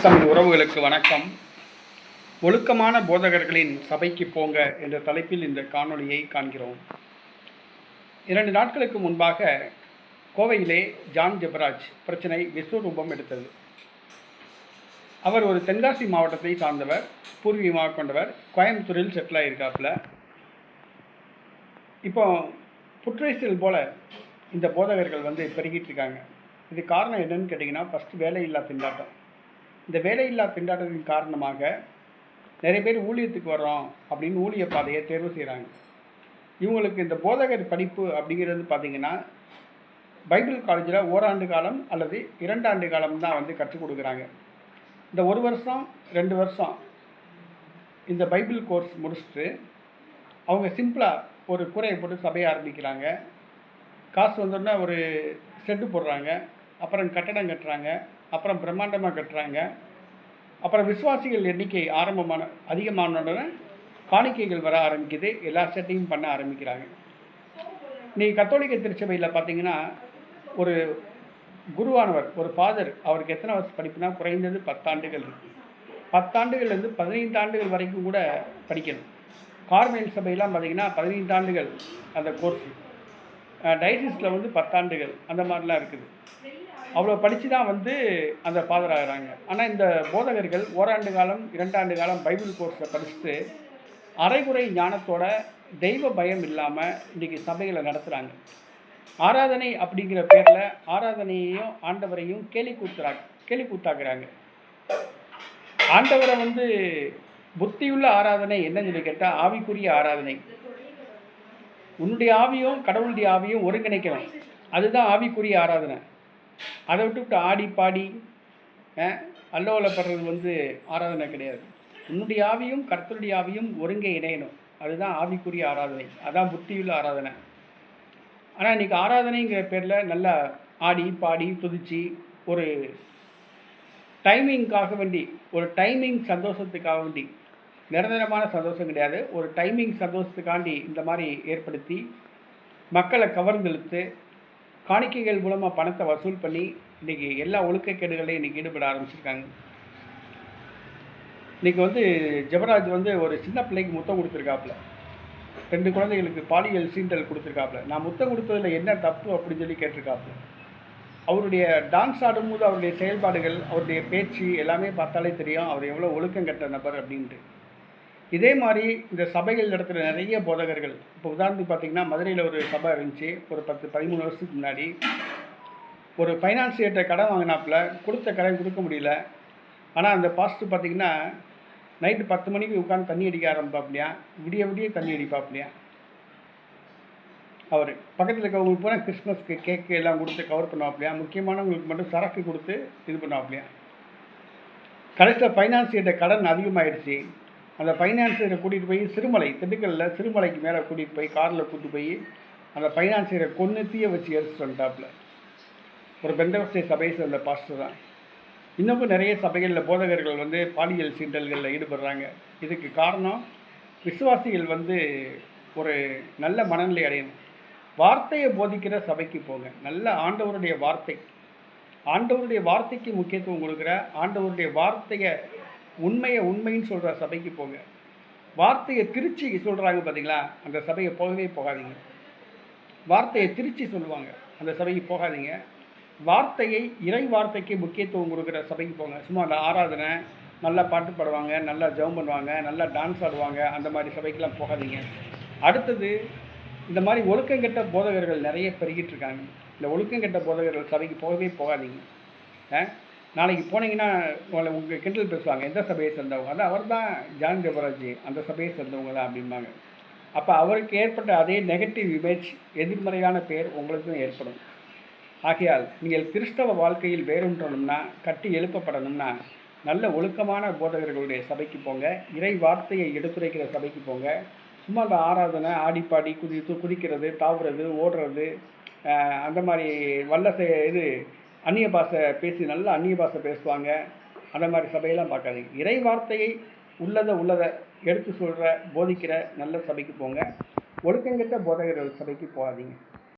தமிழ் உறவுகளுக்கு வணக்கம். ஒழுக்கமான போதகர்களின் சபைக்கு போங்க என்ற தலைப்பில் இந்த காணொளியை காண்கிறோம். இரண்டு நாட்களுக்கு முன்பாக கோவையிலே ஜான் ஜெபராஜ் பிரச்சனை விஸ்வரூபம் எடுத்தது. அவர் ஒரு தென்காசி மாவட்டத்தை சார்ந்தவர் பூர்வீகமாக கொண்டவர் கோயம்புத்தூரில் செட்டில் ஆகியிருக்காப்புல இப்போ புற்றுவயசில் போல இந்த போதகர்கள் வந்து பெருகிட்டு இருக்காங்க. இது காரணம் என்னன்னு கேட்டிங்கன்னா ஃபஸ்ட்டு வேலையில்லா திண்டாட்டம். இந்த வேலையில்லா திண்டாட்டத்தின் காரணமாக நிறைய பேர் ஊழியத்துக்கு வர்றோம் அப்படின்னு ஊழிய பாதையை தேர்வு செய்கிறாங்க இவங்களுக்கு இந்த போதகர் படிப்பு அப்படிங்கிறது பார்த்திங்கன்னா பைபிள் காலேஜில் ஓராண்டு காலம் அல்லது இரண்டாண்டு காலம் தான் வந்து கற்றுக் கொடுக்குறாங்க. இந்த ஒரு வருஷம் ரெண்டு வருஷம் இந்த பைபிள் கோர்ஸ் முடிச்சுட்டு அவங்க சிம்பிளாக ஒரு கூரையை போட்டு சபையை ஆரம்பிக்கிறாங்க. காசு வந்தோடனே ஒரு செட்டு போடுறாங்க. அப்புறம் கட்டடம் கட்டுறாங்க. அப்புறம் பிரம்மாண்டமாக கட்டுறாங்க. அப்புறம் விசுவாசிகள் எண்ணிக்கை ஆரம்பமான அதிகமான உடனே காணிக்கைகள் வர ஆரம்பிக்குது. எல்லா செட்டையும் பண்ண ஆரம்பிக்கிறாங்க. நீ கத்தோலிக்க திருச்சபையில் பார்த்தீங்கன்னா ஒரு குருவானவர் ஒரு ஃபாதர் அவருக்கு எத்தனை வருஷம் படிப்புனா குறைந்தது பத்தாண்டுகள் இருக்குது பத்தாண்டுகள்லேருந்து பதினைந்து ஆண்டுகள் வரைக்கும் கூட படிக்கணும். கார்மேல் சபையெல்லாம் பார்த்தீங்கன்னா பதினைந்து ஆண்டுகள் அந்த கோர்ஸ் டைசிஸில் வந்து பத்தாண்டுகள் அந்த மாதிரிலாம் இருக்குது. அவ்வளோ படித்து தான் வந்து அந்த ஃபாதர் ஆகிறாங்க. ஆனால் இந்த போதகர்கள் ஓராண்டு காலம் இரண்டாண்டு காலம் பைபிள் கோர்ஸை படிச்சுட்டு அரைகுறை ஞானத்தோட தெய்வ பயம் இல்லாமல் இன்றைக்கி சபைகளை நடத்துகிறாங்க ஆராதனை அப்படிங்கிற பேரில் ஆராதனையையும் ஆண்டவரையும் கேலி கூத்துறா கேலி கூத்தாக்குறாங்க. ஆண்டவரை வந்து புத்தியுள்ள ஆராதனை என்னன்னு சொல்லி கேட்டால் ஆவிக்குரிய ஆராதனை. உன்னுடைய ஆவியும் கடவுளுடைய ஆவியும் ஒருங்கிணைக்கணும். அதுதான் ஆவிக்குரிய ஆராதனை. அதை விட்டுவிட்டு ஆடி பாடி அல்லோலப்படுறது வந்து ஆராதனை கிடையாது. உன்னுடைய ஆவியும் கர்த்தருடைய ஆவியும் ஒருங்கே இணையணும். அதுதான் ஆவிக்குரிய ஆராதனை. அதான் புத்தியுள்ள ஆராதனை. ஆனால் இன்றைக்கி ஆராதனைங்கிற பேரில் நல்லா ஆடி பாடி துதிச்சு ஒரு டைமிங்காக வேண்டி ஒரு டைமிங் சந்தோஷத்துக்காக வேண்டி நிரந்தரமான சந்தோஷம் கிடையாது. ஒரு டைமிங் சந்தோஷத்துக்காண்டி இந்த மாதிரி ஏற்படுத்தி மக்களை கவர்ந்தெழுத்து காணிக்கைகள் மூலமாக பணத்தை வசூல் பண்ணி இன்றைக்கி எல்லா ஒழுக்கக்கேடுகளையும் இன்றைக்கி ஈடுபட ஆரம்பிச்சிருக்காங்க. இன்றைக்கி வந்து ஜெபராஜ் வந்து ஒரு சின்ன பிள்ளைக்கு முத்தம் கொடுத்துருக்காப்புல. ரெண்டு குழந்தைகளுக்கு பாலியல் சீண்டல் கொடுத்துருக்காப்புல. நான் முத்தம் கொடுத்ததில் என்ன தப்பு அப்படின்னு சொல்லி கேட்டிருக்காப்புல. அவருடைய டான்ஸ் ஆடும்போது அவருடைய செயல்பாடுகள் அவருடைய பேச்சு எல்லாமே பார்த்தாலே தெரியும். அவர் எவ்வளோ ஒழுக்கம் கட்ட நபர் அப்படின்ட்டு. இதே மாதிரி இந்த சபைகள் நடத்துகிற நிறைய போதகர்கள். இப்போ உதாரணத்துக்கு பார்த்தீங்கன்னா மதுரையில் ஒரு சபை இருந்துச்சு. ஒரு பத்து பதிமூணு வருஷத்துக்கு முன்னாடி. ஒரு ஃபைனான்சியர்கிட்ட கடன் வாங்கினாப்புல கொடுத்த கடன் கொடுக்க முடியல. ஆனால் அந்த பாஸ்ட்டு பார்த்தீங்கன்னா நைட்டு பத்து மணிக்கு உட்காந்து தண்ணி அடிக்க ஆரம்பிப்பாப்லையா விடிய விடிய தண்ணி அடிப்பாப்லையா அவர். பக்கத்தில் இருக்கவங்களுக்கு பூரா கிறிஸ்மஸ்க்கு கேக்கு எல்லாம் கொடுத்து கவர் பண்ணுவாப்லையா முக்கியமானவங்களுக்கு மட்டும் சரக்கு கொடுத்து இது பண்ணுவாப்லையா கடைசியில் ஃபைனான்சியர்கிட்ட கடன் அதிகமாகிடுச்சு அந்த ஃபைனான்சியரை கூட்டிகிட்டு போய் சிறுமலை திண்டுக்கல்லில் சிறுமலைக்கு மேலே கூட்டிகிட்டு போய் காரில் கூட்டிட்டு போய் அந்த ஃபைனான்சியரை கொன்று தீய வச்சு எடுத்து சொல்லிட்டாப்புல ஒரு பெந்தவசை சபையை சேர்ந்த பாஸ்டர் தான். இன்னமும் நிறைய சபைகளில் போதகர்கள் வந்து பாலியல் சீண்டல்களில் ஈடுபடுறாங்க. இதுக்கு காரணம் விசுவாசிகள் வந்து ஒரு நல்ல மனநிலை அடையணும். வார்த்தையை போதிக்கிற சபைக்கு போங்க. நல்ல ஆண்டவருடைய வார்த்தை. ஆண்டவருடைய வார்த்தைக்கு முக்கியத்துவம் கொடுக்குற ஆண்டவருடைய வார்த்தையை உண்மையை உண்மைன்னு சொல்கிற சபைக்கு போங்க. வார்த்தையை திருச்சி சொல்கிறாங்க பார்த்தீங்களா அந்த சபையை போகவே போகாதீங்க. வார்த்தையை திருச்சி சொல்லுவாங்க. அந்த சபைக்கு போகாதீங்க. வார்த்தையை இறை வார்த்தைக்கு முக்கியத்துவம் கொடுக்குற சபைக்கு போங்க. சும்மா அந்த ஆராதனை நல்லா பாட்டு பாடுவாங்க நல்லா ஜெபம் பண்ணுவாங்க நல்லா டான்ஸ் ஆடுவாங்க அந்த மாதிரி சபைக்கெலாம் போகாதீங்க. அடுத்தது இந்த மாதிரி ஒழுக்கங்கெட்ட போதகர்கள் நிறைய பெருகிட்டு இருக்காங்க. இந்த ஒழுக்கங்கெட்ட போதகர்கள் சபைக்கு போகவே போகாதீங்க. நாளைக்கு போனீங்கன்னா உங்களை உங்கள் கிண்டல் பேசுவாங்க. எந்த சபையை சேர்ந்தவங்க? அது அவர் தான் ஜான் ஜபராஜி அந்த சபையை சேர்ந்தவங்க தான் அப்படிம்பாங்க. அப்போ அவருக்கு ஏற்பட்ட அதே நெகட்டிவ் இமேஜ் எதிர்மறையான பேர் உங்களுக்கும் ஏற்படும். ஆகையால் நீங்கள் கிறிஸ்தவ வாழ்க்கையில் வேறுன்றணும்னா கட்டி எழுப்பப்படணும்னா நல்ல ஒழுக்கமான போதகர்களுடைய சபைக்கு போங்க. இறை வார்த்தையை எடுத்துரைக்கிற சபைக்கு போங்க. சும்மா அந்த ஆராதனை ஆடிப்பாடி குதி குதிக்கிறது தாவுறது ஓடுறது அந்த மாதிரி வல்ல இது அந்நிய பாஷை பேசி நல்ல அந்நிய பாஷை பேசுவாங்க. அந்த மாதிரி சபையெல்லாம் பார்க்காதீங்க இறை வார்த்தையை உள்ளதை உள்ளதை எடுத்து சொல்கிற போதிக்கிற நல்ல சபைக்கு போங்க. ஒழுக்கங்கிட்ட போதகர்கள் சபைக்கு போகாதீங்க.